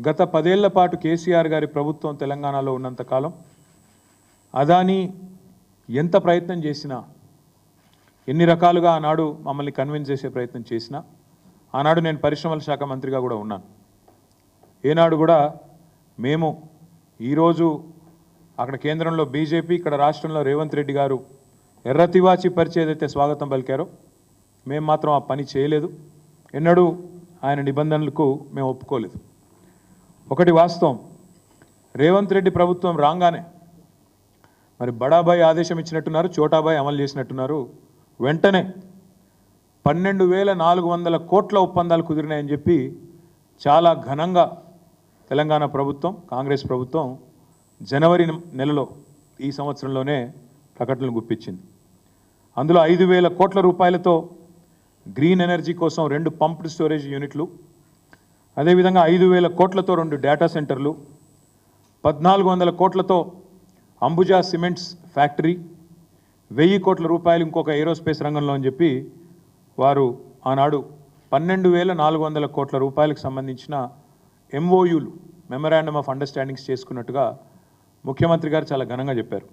గత పదేళ్ళ పాటు కేసీఆర్ గారి ప్రభుత్వం తెలంగాణలో ఉన్నంతకాలం అదాని ఎంత ప్రయత్నం చేసినా ఎన్ని రకాలుగా ఆనాడు మమ్మల్ని కన్విన్స్ చేసే ప్రయత్నం చేసినా ఆనాడు నేను పరిశ్రమల శాఖ మంత్రిగా కూడా ఉన్నాను. ఏనాడు కూడా మేము ఈరోజు అక్కడ కేంద్రంలో బీజేపీ ఇక్కడ రాష్ట్రంలో రేవంత్ రెడ్డి గారు ఎర్రతివాచి పరిచే ఏదైతే స్వాగతం పలికారో మేము మాత్రం ఆ పని చేయలేదు. ఎన్నడూ ఆయన నిబంధనలకు మేము ఒప్పుకోలేదు. ఒకటి వాస్తవం. రేవంత్ రెడ్డి ప్రభుత్వం రాగానే మరి బడాబాయ్ ఆదేశం ఇచ్చినట్టున్నారు చోటాబాయ్ అమలు చేసినట్టున్నారు. వెంటనే పన్నెండు వేల నాలుగు వందల కోట్ల ఒప్పందాలు కుదిరినాయని చెప్పి చాలా ఘనంగా తెలంగాణ ప్రభుత్వం కాంగ్రెస్ ప్రభుత్వం జనవరి నెలలో ఈ సంవత్సరంలోనే ప్రకటనలు గుప్పించింది. అందులో ఐదు వేల కోట్ల రూపాయలతో గ్రీన్ ఎనర్జీ కోసం రెండు పంప్డ్ స్టోరేజ్ యూనిట్లు అదేవిధంగా ఐదు వేల కోట్లతో రెండు డేటా సెంటర్లు పద్నాలుగు వందల కోట్లతో అంబుజా సిమెంట్స్ ఫ్యాక్టరీ వెయ్యి కోట్ల రూపాయలు ఇంకొక ఏరోస్పేస్ రంగంలో అని చెప్పి వారు ఆనాడు పన్నెండు వేల నాలుగు వందల కోట్ల రూపాయలకు సంబంధించిన ఎంఓయూలు మెమరాండమ్ ఆఫ్ అండర్స్టాండింగ్స్ చేసుకున్నట్టుగా ముఖ్యమంత్రి గారు చాలా ఘనంగా చెప్పారు.